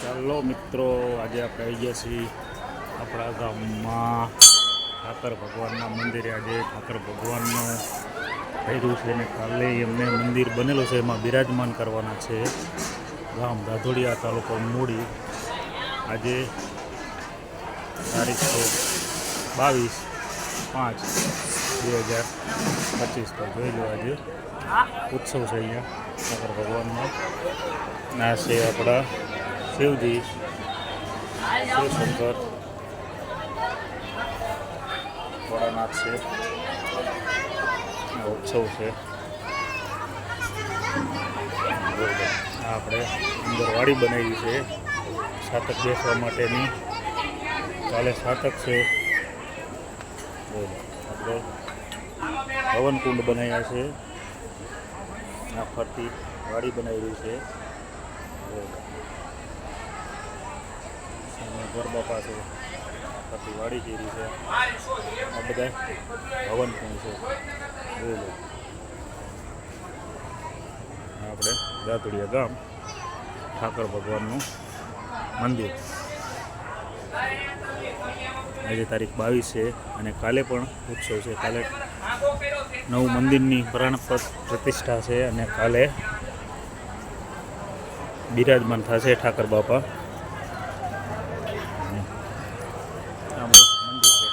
ચાલો મિત્રો, આજે આપણે આવી ગયા છીએ આપણા ગામમાં. ઠાકર ભગવાનના મંદિરે આજે ઠાકર ભગવાનનું કર્યું છે અને કાલે એમને મંદિર બનેલું છે, એમાં બિરાજમાન કરવાના છે. ગામ ધાધોડિયા તાલુકો મૂડી. આજે તારીખ છે બાવીસ પાંચ બે હજાર પચીસ તો જોઈ લો આજે. ઉત્સવ છે અહીંયા ઠાકર ભગવાનનો. આ છે આપણા શિવજી. શિવશંકર ભોળાનાથ છે. ઉત્સવ છે. આપણે અંદર વાડી બનાવી છે. સાતક બેસવા માટેની. કાલે સાતક છે. આપણે હવનકુંડ બનાવ્યા છે. આ ફરતી વાડી બનાવેલી છે. બોલો. છે ફરતી વાડી કેરી છે. આ બધા હવનકુંડ છે. આપણે દાતડિયા ગામ, ઠાકર ભગવાનનું મંદિર. આજે તારીખ બાવીસ છે અને કાલે પણ ઉત્સવ છે. કાલે નવું મંદિરની પ્રાણ પ્ર- પ્રતિષ્ઠા છે અને કાલે બિરાજમાન થશે ઠાકર બાપા અને આ બધું મંદિર છે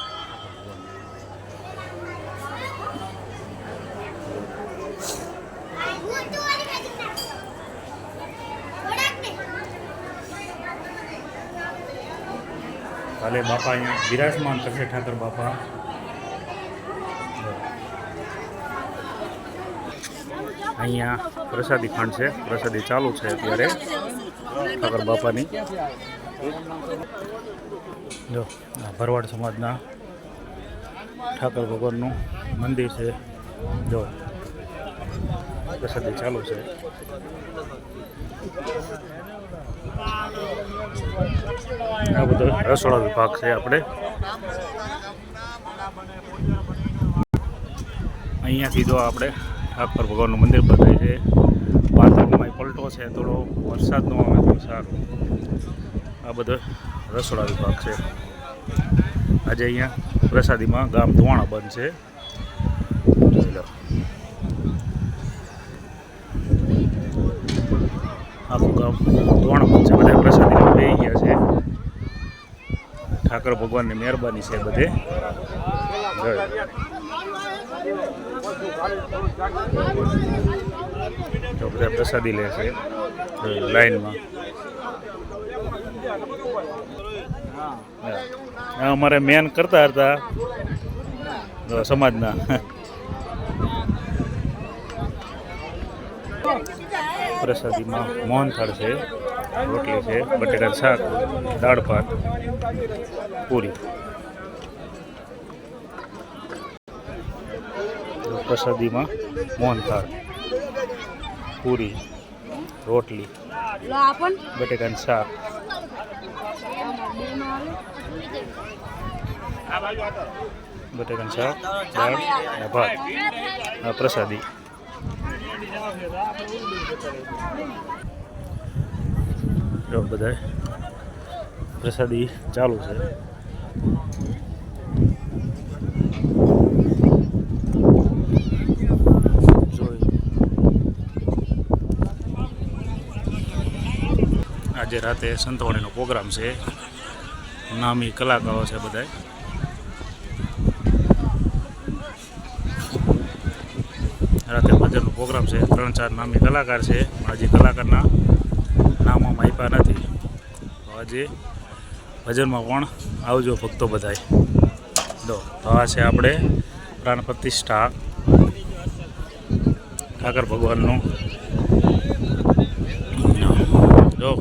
કાલે બાપા અહીંયા બિરાજમાન થશે ઠાકર બાપા. અહીંયા પ્રસાદી ખંડ છે. પ્રસાદી ચાલુ છે અત્યારે ઠાકર બાપાની. જો ભરવાડ સમાજના ઠાકર ભગવાનનું મંદિર છે. જો, પ્રસાદી ચાલુ છે. આ બધો રસોડા વિભાગ છે આપણે. અહીંયાથી જો આપણે ઠાકોર ભગવાનનું મંદિર બતાવી છે. વાતાવરણમાં પલટો છે, થોડો વરસાદનો આવે તો આ બધો રસોડા વિભાગ છે. આજે અહીંયા પ્રસાદીમાં ગામ ધોવાણા બંધ છે. જોઈ આખું ગામ ધોવાણા છે, બધા પ્રસાદી લઈ ગયા છે. ઠાકર ભગવાનની મહેરબાની છે બધે. તો બધા પ્રસાદી લે છે લાઈનમાં. અમારે મેન કરતા હતા સમાજના. પ્રસાદીમાં મોહનથાળ છે, રોટલી છે બટેટાનું શાક, દાળ ભાત, પૂરી. પ્રસાદીમાં મોહનથાળ પૂરી, રોટલી બટેટાનું શાક. બટેટાનું શાક, દાળ, ભાત. પ્રસાદી. જો બધાય પ્રસાદી ચાલુ છે. આજે રાતે સંતવાણીનો પ્રોગ્રામ છે. નામી કલાકારો છે બધાય રાતે ભજનનો પ્રોગ્રામ છે. ત્રણ, ચાર નામી કલાકાર છે. હજી કલાકારના નામ આમ આપ્યા નથી. આજે ભજનમાં પણ આવજો ભક્તો બધાય? જો તો છે આપણે પ્રાણ પ્રતિષ્ઠા ઠાકર ભગવાનનું. જો,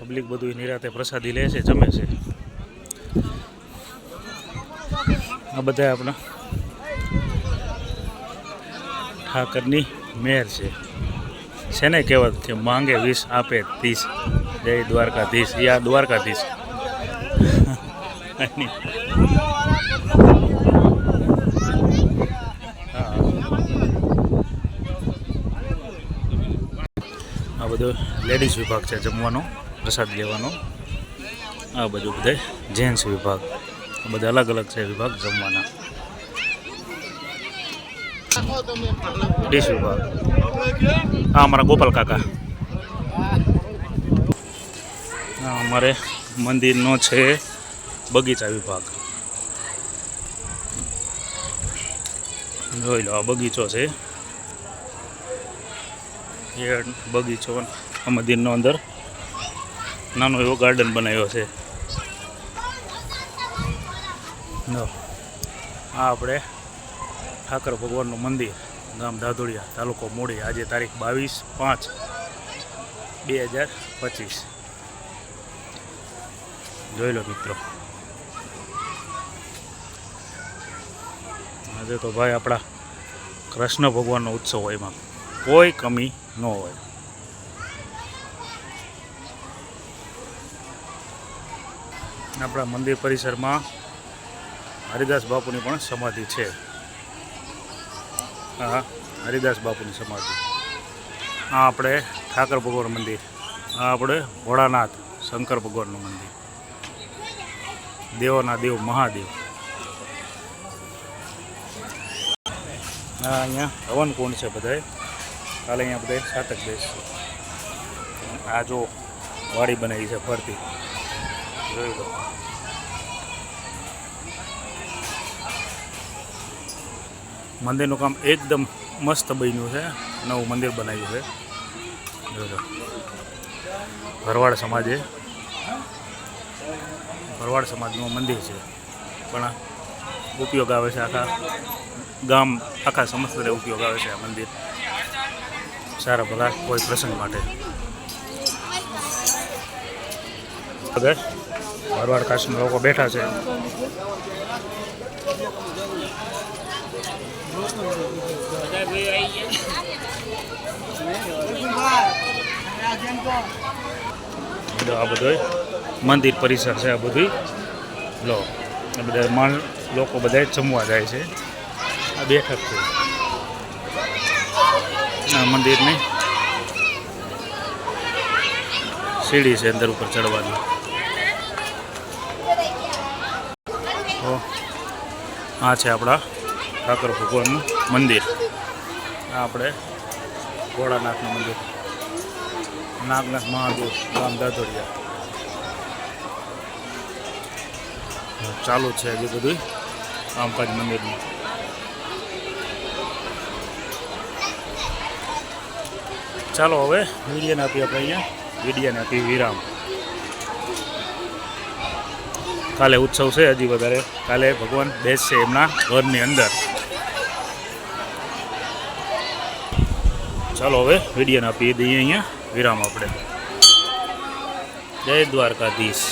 પબ્લિક બધું નિરાતે પ્રસાદી લે છે, જમે છે. આ બધા આપણા ઠાકરની મેર છે. શેને કહેવત? કે માંગે વીસ આપે ત્રીસ જય દ્વારકાધીશ. યા દ્વારકાધીશ. આ બધો લેડીઝ વિભાગ છે જમવાનો, પ્રસાદ લેવાનો. આ બધું બધે જેન્ટ્સ વિભાગ. બધા અલગ અલગ છે વિભાગ જમવાના. ડીશ વિભાગ. આ અમારા ગોપાલ કાકા. હા, અમારે મંદિરનો છે બગીચા વિભાગ. જોઈ લો, આ બગીચો છે. એ બગીચો મંદિરનો અંદર નાનો એવો ગાર્ડન બનાવ્યો છે. આ આપણે ઠાકર ભગવાનનું મંદિર, ગામ દાદોડિયા તાલુકો મોડી. આજે તારીખ બાવીસ પાંચ બે હજાર પચીસ. જોઈ લો મિત્રો. આજે તો ભાઈ આપણા કૃષ્ણ ભગવાનનો ઉત્સવ હોય એમાં. કોઈ કમી ન હોય. આપણા મંદિર પરિસરમાં હરિદાસ બાપુની પણ સમાધિ છે. હા. હરિદાસ બાપુની સમાધિ. આ આપણે ઠાકર ભગવાન મંદિર. આ આપણે ભોળાનાથ શંકર ભગવાનનું મંદિર. દેવોના દેવ મહાદેવ. આ અહીંયા હવન કુંડ છે બધાય. કાલે અહીંયા બધાય સાતક બેસશે આ જો વાડી બનાવી છે ફરતી. જોઈ લો. મંદિરનું કામ એકદમ મસ્ત બન્યું છે. નવું મંદિર બનાવ્યું છે. જોજો. ભરવાડ સમાજે. ભરવાડ સમાજનું મંદિર છે. પણ ઉપયોગ આવે છે આખા ગામ, આખા સમસ્તને ઉપયોગ આવે છે આ મંદિર. સારા ભલા કોઈ પ્રસંગ માટે. આગળ ભરવાડ કાશના લોકો બેઠા છે. આ બધું મંદિર પરિસર છે આ બધું લો, આ બધા માણ લોકો બધા જમવા જાય છે. આ બેઠક છે. આ મંદિરની સીડી છે અંદર ઉપર ચડવાની. આ છે આપણા ઠાકર ભગવાનનું મંદિર. આ આપણે ભોળાનાથનું મંદિર. નાગનાથ મહાદેવ, ગામ દાદોડિયા ચાલુ છે હજી બધું કામકાજ મંદિરનું ચાલો હવે વિડીયોને આપીએ આપણે અહીંયા. વિડીયોને આપી વિરામ. કાલે ઉત્સવ છે હજી વધારે. કાલે ભગવાન બેસશે એમના ઘરની અંદર. ચાલો હવે વિડીયોને આપી દઈએ અહીંયા. વિરામ આપણે. જય દ્વારકાધીશ.